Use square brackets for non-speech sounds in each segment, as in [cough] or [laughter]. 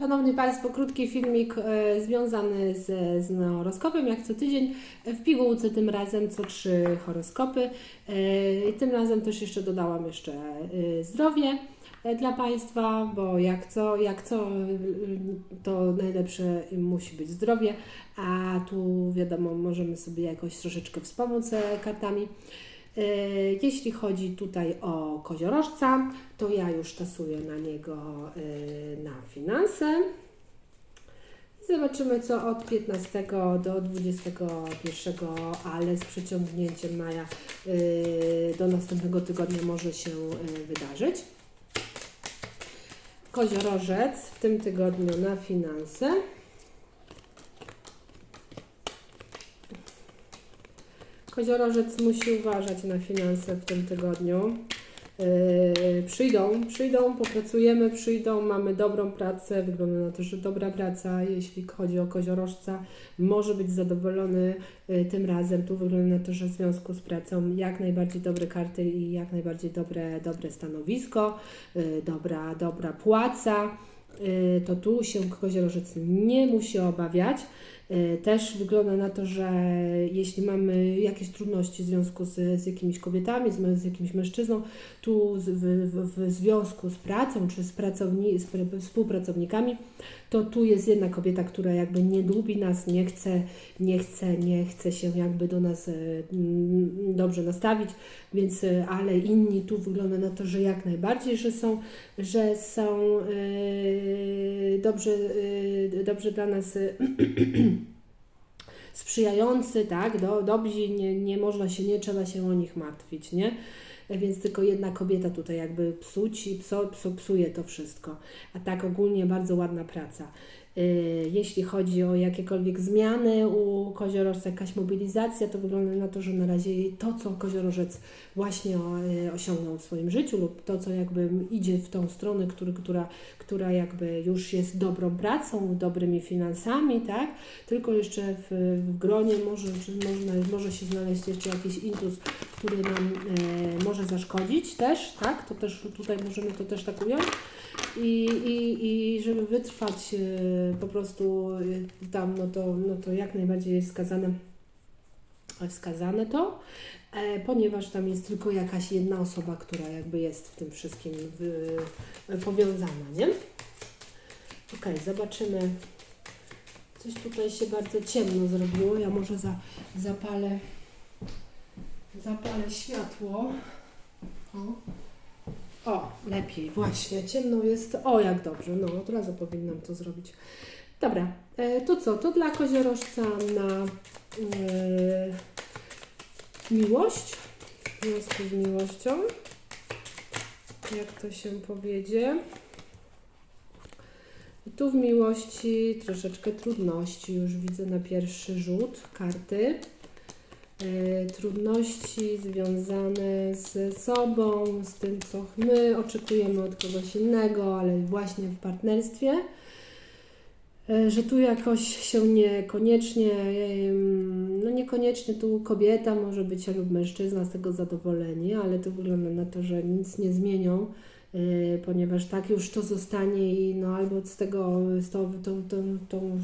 Szanowni Państwo, krótki filmik e, związany z, z horoskopem, jak co tydzień. W pigułce tym razem co trzy horoskopy. E, tym razem też jeszcze dodałam jeszcze e, zdrowie e, dla Państwa, bo jak co, jak co e, to najlepsze musi być zdrowie, a tu wiadomo, możemy sobie jakoś troszeczkę wspomóc e, kartami. E, Jeśli chodzi tutaj o koziorożca, to ja już tasuję na niego e, na finanse. Zobaczymy, co od 15 do 21, ale z przeciągnięciem maja e, do następnego tygodnia może się wydarzyć. Koziorożec w tym tygodniu na finanse. Koziorożec musi uważać na finanse w tym tygodniu. Yy, przyjdą, przyjdą, popracujemy, przyjdą, mamy dobrą pracę, wygląda na to, że dobra praca, jeśli chodzi o koziorożca, może być zadowolony yy, tym razem. Tu wygląda na to, że w związku z pracą jak najbardziej dobre karty i jak najbardziej dobre, dobre stanowisko, yy, dobra, dobra płaca. Yy, To tu się koziorożec nie musi obawiać. Yy, Też wygląda na to, że jeśli mamy jakieś trudności w związku z, z jakimiś kobietami, z, z jakimś mężczyzną, tu z, w, w, związku z pracą czy z, pracowni, z pr- współpracownikami, to tu jest jedna kobieta, która jakby nie lubi nas, nie chce, nie chce, nie chce się jakby do nas e, mm, dobrze nastawić, więc e, ale inni tu wygląda na to, że jak najbardziej, że są, że są dobrze, dobrze dla nas [clears throat] sprzyjający, tak, do, dobrzy, nie, nie można się, nie trzeba się o nich martwić, nie? Więc tylko jedna kobieta tutaj jakby psuć i pso, pso, psuje to wszystko. A tak ogólnie bardzo ładna praca. Yy, Jeśli chodzi o jakiekolwiek zmiany u koziorożca, jakaś mobilizacja, to wygląda na to, że na razie to, co koziorożec właśnie yy, osiągnął w swoim życiu lub to, co jakby idzie w tą stronę, który, która, która jakby już jest dobrą pracą, dobrymi finansami, tak? Tylko jeszcze w, w gronie może, można, może się znaleźć jeszcze jakiś intus, który nam e, może zaszkodzić też, tak? To też tutaj możemy to też tak ująć. I, i, i żeby wytrwać e, po prostu e, tam, no to, no to jak najbardziej jest wskazane, wskazane to, e, ponieważ tam jest tylko jakaś jedna osoba, która jakby jest w tym wszystkim w, powiązana, nie? Okej, zobaczymy. Coś tutaj się bardzo ciemno zrobiło. Ja może za, zapalę, zapalę światło. O. o, lepiej, właśnie. Ciemno jest. O, jak dobrze. No, od razu powinnam to zrobić. Dobra, e, to co? To dla koziorożca na e, miłość. W związku z miłością. Jak to się powiedzie? Tu w miłości troszeczkę trudności, już widzę na pierwszy rzut karty. E, trudności związane z sobą, z tym, co my oczekujemy od kogoś innego, ale właśnie w partnerstwie. E, Że tu jakoś się niekoniecznie, no niekoniecznie tu kobieta może być lub mężczyzna z tego zadowoleni, ale to wygląda na to, że nic nie zmienią y, ponieważ tak już to zostanie i no albo z tego, z tą, tą, tą, tą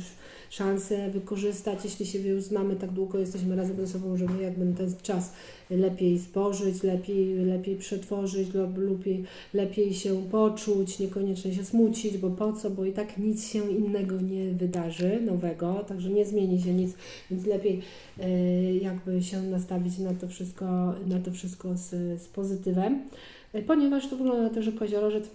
szansę wykorzystać, jeśli się już znamy tak długo, jesteśmy razem ze sobą, żeby jakby ten czas lepiej spożyć, lepiej, lepiej przetworzyć, lub lepiej, lepiej się poczuć, niekoniecznie się smucić, bo po co, bo i tak nic się innego nie wydarzy nowego, także nie zmieni się nic, więc lepiej y, jakby się nastawić na to wszystko, na to wszystko z, z pozytywem ponieważ to wygląda na to, że koziorożec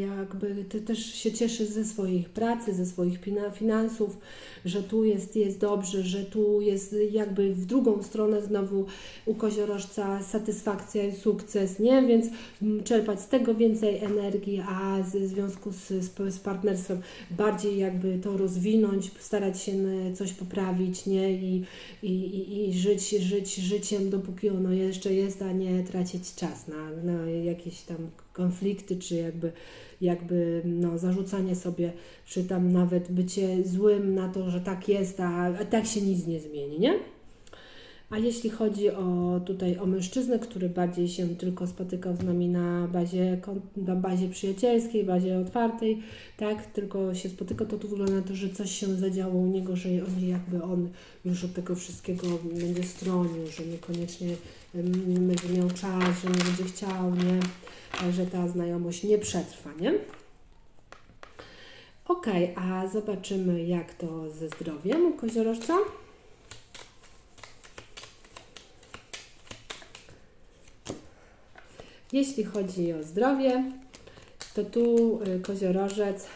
jakby ty też się cieszy ze swoich pracy, ze swoich finansów, że tu jest, jest dobrze, że tu jest jakby w drugą stronę znowu u koziorożca satysfakcja i sukces, nie? Więc czerpać z tego więcej energii, a w związku z, z, z partnerstwem bardziej jakby to rozwinąć, starać się e, coś poprawić, nie? I, i, i, i żyć, żyć życiem, dopóki ono jeszcze jest, a nie tracić czas na, na jakieś tam konflikty, czy jakby, jakby no, zarzucanie sobie, czy tam nawet bycie złym na to, że tak jest, a, a tak się nic nie zmieni, nie? A jeśli chodzi o tutaj o mężczyznę, który bardziej się tylko spotykał z nami na bazie, na bazie przyjacielskiej, bazie otwartej, tak, tylko się spotykał, to tu wygląda na to, że coś się zadziało u niego, że on jakby on już od tego wszystkiego będzie stronił, że niekoniecznie będzie miał czas, że nie będzie chciał, nie, że ta znajomość nie przetrwa, nie? Okej, a zobaczymy jak to ze zdrowiem u koziorożca. Jeśli chodzi o zdrowie, to tu y, koziorożec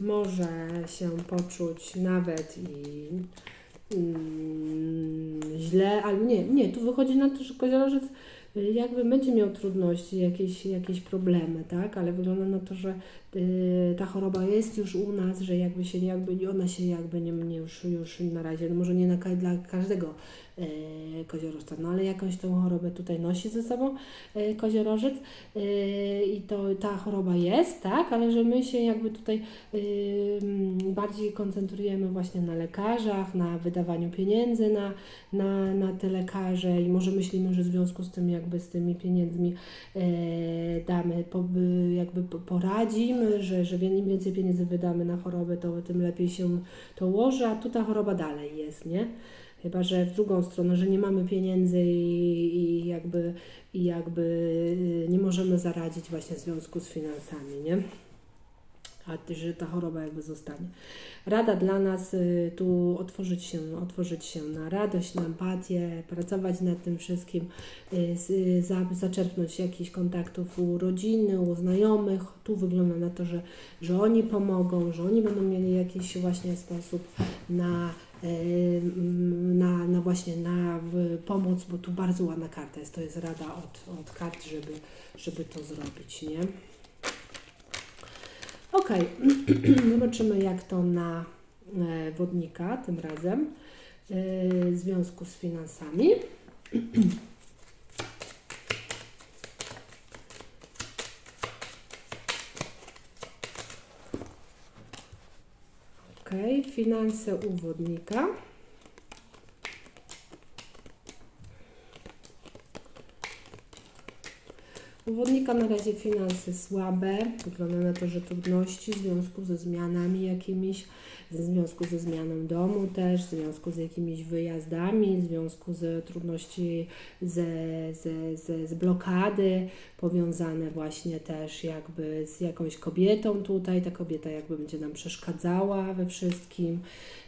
może się poczuć nawet i mm, źle, albo nie, nie, tu wychodzi na to, że koziorożec y, jakby będzie miał trudności, jakieś, jakieś problemy, tak, ale wygląda na to, że y, ta choroba jest już u nas, że jakby się jakby ona się jakby nie, już, już na razie, no może nie na, dla każdego koziorożca, no ale jakąś tą chorobę tutaj nosi ze sobą y, koziorożec y, i to ta choroba jest, tak, ale że my się jakby tutaj mm, bardziej koncentrujemy właśnie na lekarzach, na wydawaniu pieniędzy na, na, na te lekarze i może myślimy, że w związku z tym jakby z tymi pieniędzmi e, damy, jakby po- poradzimy, że, że im więcej pieniędzy wydamy na chorobę, to tym lepiej się to ułoży, a tu ta choroba dalej jest, nie? Chyba, że w drugą stronę, że nie mamy pieniędzy i, i jakby, i jakby y, nie możemy zaradzić właśnie w związku z finansami, nie? A że ta choroba jakby zostanie. Rada dla nas y, tu otworzyć się, otworzyć się na radość, na empatię, pracować nad tym wszystkim, y, zaczerpnąć jakichś kontaktów u rodziny, u znajomych. Tu wygląda na to, że, że oni pomogą, że oni będą mieli jakiś właśnie sposób na, na, na właśnie na pomoc, bo tu bardzo ładna karta jest. To jest rada od, od kart, żeby, żeby to zrobić, nie? Ok, [clears throat] zobaczymy jak to na e, wodnika tym razem e, w związku z finansami. [clears throat] finanse u wodnika. U wodnika na razie finanse słabe. Wygląda na to, że trudności w związku ze zmianami jakimiś, w związku ze zmianą domu też, w związku z jakimiś wyjazdami, w związku z trudności ze, ze, ze, z blokady, powiązane właśnie też jakby z jakąś kobietą tutaj. Ta kobieta jakby będzie nam przeszkadzała we wszystkim.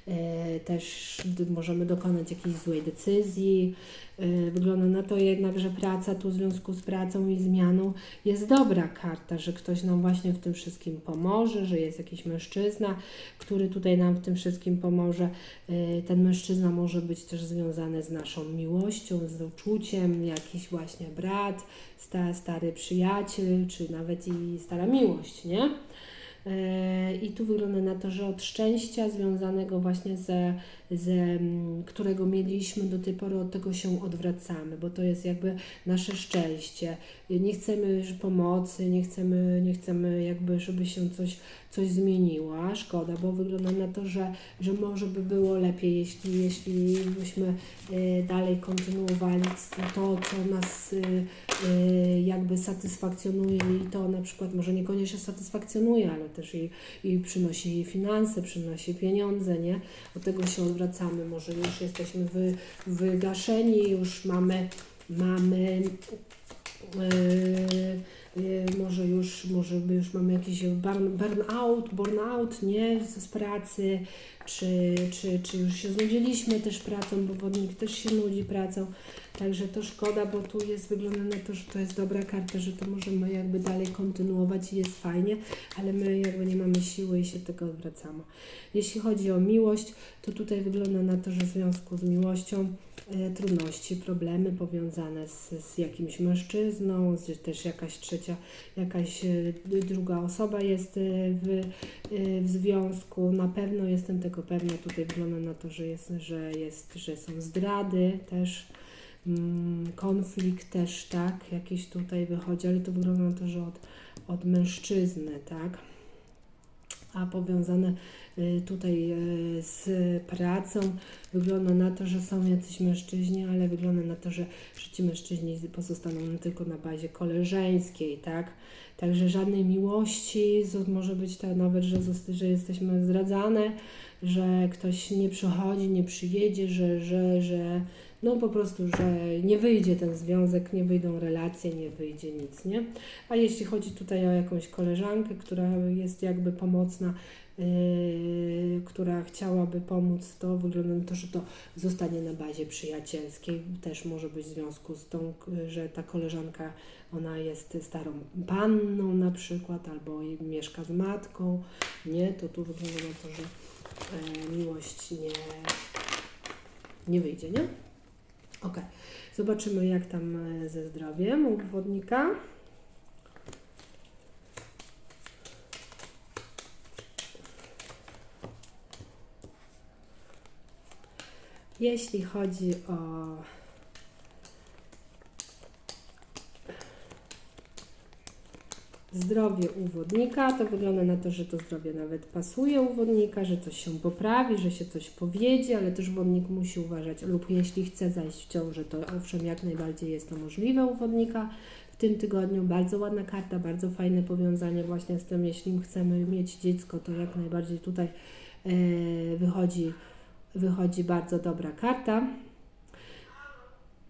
E, Też możemy dokonać jakiejś złej decyzji. E, Wygląda na to jednak, że praca tu w związku z pracą i zmianą jest dobra karta, że ktoś nam właśnie w tym wszystkim pomoże, że jest jakiś mężczyzna, który tutaj nam w tym wszystkim pomoże. E, Ten mężczyzna może być też związany z naszą miłością, z uczuciem, jakiś właśnie brat, sta, stary przyjaciel, czy nawet i stara miłość, nie? E, I tu wygląda na to, że od szczęścia związanego właśnie ze, ze mm, którego mieliśmy do tej pory, od tego się odwracamy, bo to jest jakby nasze szczęście. Nie chcemy pomocy, nie chcemy, nie chcemy jakby, żeby się coś, coś zmieniło. Szkoda, bo wygląda na to, że, że może by było lepiej, jeśli, jeśli byśmy e, dalej kontynuowali to, co nas e, e, jakby satysfakcjonuje i to na przykład może niekoniecznie satysfakcjonuje, ale też i, i przynosi finanse, przynosi pieniądze, nie? Od tego się odwracamy, może już jesteśmy wy, wygaszeni, już mamy, mamy Yy, yy, może już, może już mamy jakiś burn, burnout, burnout, nie, z, z pracy, czy, czy, czy już się znudziliśmy też pracą, bo wodnik też się nudzi pracą, także to szkoda, bo tu jest, wygląda na to, że to jest dobra karta, że to możemy jakby dalej kontynuować i jest fajnie, ale my jakby nie mamy siły i się tego odwracamy. Jeśli chodzi o miłość, to tutaj wygląda na to, że w związku z miłością e, trudności, problemy powiązane z, z jakimś mężczyzną, z, też jakaś trzecia, jakaś e, druga osoba jest e, w, w związku. Na pewno jestem tego pewna. Tutaj wygląda na to, że jest, że jest, że są zdrady też. Mm, Konflikt też, tak, jakiś tutaj wychodzi, ale to wygląda na to, że od, od mężczyzny, tak. a powiązane y, tutaj y, z pracą wygląda na to, że są jacyś mężczyźni, ale wygląda na to, że, że ci mężczyźni pozostaną tylko na bazie koleżeńskiej, tak? Także żadnej miłości, może być to nawet, że, że jesteśmy zdradzane, że ktoś nie przychodzi, nie przyjedzie, że, że, że no po prostu, że nie wyjdzie ten związek, nie wyjdą relacje, nie wyjdzie nic, nie? A jeśli chodzi tutaj o jakąś koleżankę, która jest jakby pomocna, yy, która chciałaby pomóc, to wygląda na to, że to zostanie na bazie przyjacielskiej. Też może być w związku z tą, że ta koleżanka, ona jest starą panną na przykład, albo mieszka z matką, nie? To tu wygląda na to, że e, miłość nie, nie wyjdzie, nie? Ok, zobaczymy jak tam e, ze zdrowiem u wodnika. Jeśli chodzi o zdrowie u wodnika, to wygląda na to, że to zdrowie nawet pasuje u wodnika, że coś się poprawi, że się coś powiedzie, ale też wodnik musi uważać, lub jeśli chce zajść w ciążę, to owszem, jak najbardziej jest to możliwe u wodnika. W tym tygodniu bardzo ładna karta, bardzo fajne powiązanie właśnie z tym, jeśli chcemy mieć dziecko, to jak najbardziej tutaj e, wychodzi, wychodzi bardzo dobra karta.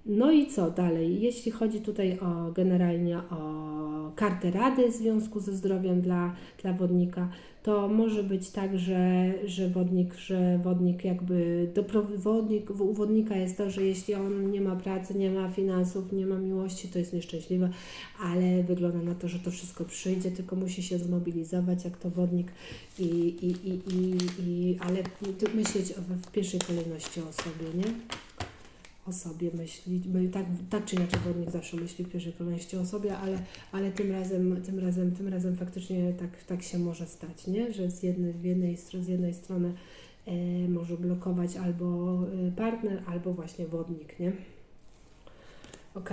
No i co dalej? Jeśli chodzi tutaj o generalnie o kartę rady w związku ze zdrowiem dla, dla wodnika, to może być tak, że, że wodnik, że wodnik jakby dopro- u wodnika jest to, że jeśli on nie ma pracy, nie ma finansów, nie ma miłości, to jest nieszczęśliwy, ale wygląda na to, że to wszystko przyjdzie, tylko musi się zmobilizować jak to wodnik i, i, i, i, i ale myśleć w pierwszej kolejności o sobie, nie? O sobie myśli, my tak, tak czy inaczej wodnik zawsze myśli w pierwszej kolejności o sobie, ale, ale tym razem, tym razem, tym razem faktycznie tak, tak się może stać, nie? że z jednej, w jednej, z jednej strony e, może blokować albo e, partner, albo właśnie wodnik, nie? Ok.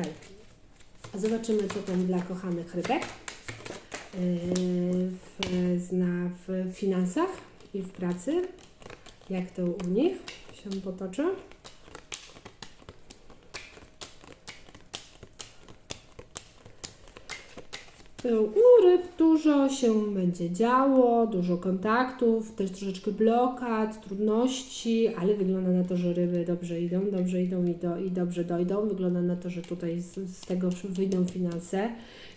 Zobaczymy, co tam dla kochanych rybek e, w, zna w finansach i w pracy, jak to u nich się potoczy. U ryb dużo się będzie działo, dużo kontaktów, też troszeczkę blokad, trudności, ale wygląda na to, że ryby dobrze idą, dobrze idą i, do, i dobrze dojdą. Wygląda na to, że tutaj z, z tego wyjdą finanse,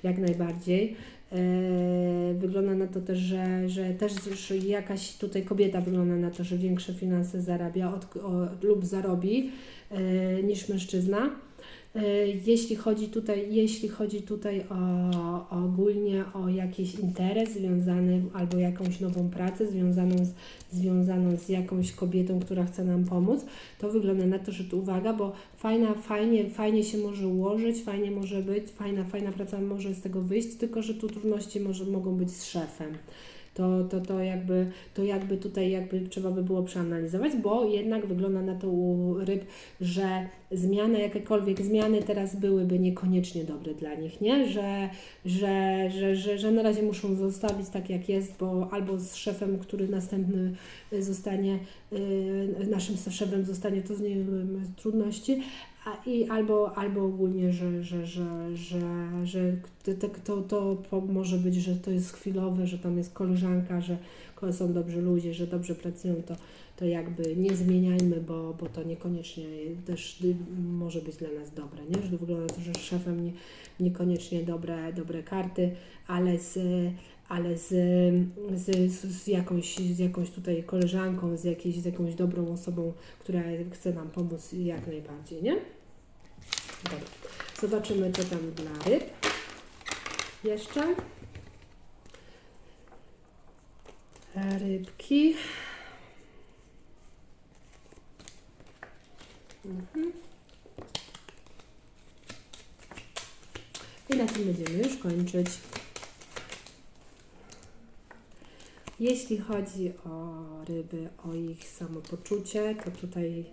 jak najbardziej. E, wygląda na to też, że, że też że jakaś tutaj kobieta wygląda na to, że większe finanse zarabia od, o, lub zarobi e, niż mężczyzna. E, Jeśli chodzi tutaj, jeśli chodzi tutaj o, ogólnie o jakiś interes związany albo jakąś nową pracę związaną z, związaną z jakąś kobietą, która chce nam pomóc, to wygląda na to, że tu uwaga, bo fajna, fajnie, fajnie się może ułożyć, fajnie może być, fajna, fajna praca może z tego wyjść, tylko że tu trudności może, mogą być z szefem to, to, to, jakby, to jakby tutaj jakby trzeba by było przeanalizować, bo jednak wygląda na to u ryb, że zmiany, jakiekolwiek zmiany teraz byłyby niekoniecznie dobre dla nich, nie? Że, że, że, że, że na razie muszą zostawić tak jak jest, bo albo z szefem, który następny zostanie, yy, naszym szefem zostanie to z nim trudności, a, i albo, albo ogólnie, że, że, że, że, że to, to, to może być, że to jest chwilowe, że tam jest koleżanka, że są dobrzy ludzie, że dobrze pracują, to, to jakby nie zmieniajmy, bo, bo to niekoniecznie też może być dla nas dobre, nie? Że wygląda na to, że szefem nie, niekoniecznie dobre, dobre karty, ale z, ale z, z, z, jakąś, z jakąś tutaj koleżanką, z, jakiejś, z jakąś dobrą osobą, która chce nam pomóc jak najbardziej, nie? Dobra. Zobaczymy, co tam dla ryb. Jeszcze. Rybki. Mhm. I na tym będziemy już kończyć. Jeśli chodzi o ryby, o ich samopoczucie, to tutaj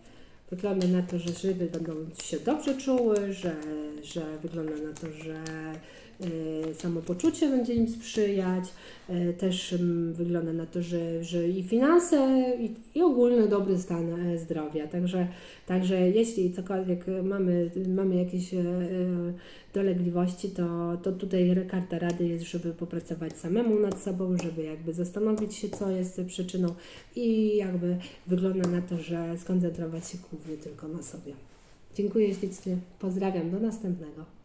wygląda na to, że ryby będą się dobrze czuły, że, że wygląda na to, że, e, samopoczucie będzie im sprzyjać. E, Też mm, wygląda na to, że, że i finanse, i, i ogólny dobry stan e, zdrowia. Także, także jeśli cokolwiek mamy, mamy jakieś e, dolegliwości, to, to tutaj karta rady jest, żeby popracować samemu nad sobą, żeby jakby zastanowić się, co jest przyczyną i jakby wygląda na to, że skoncentrować się głównie tylko na sobie. Dziękuję ślicznie, pozdrawiam, do następnego.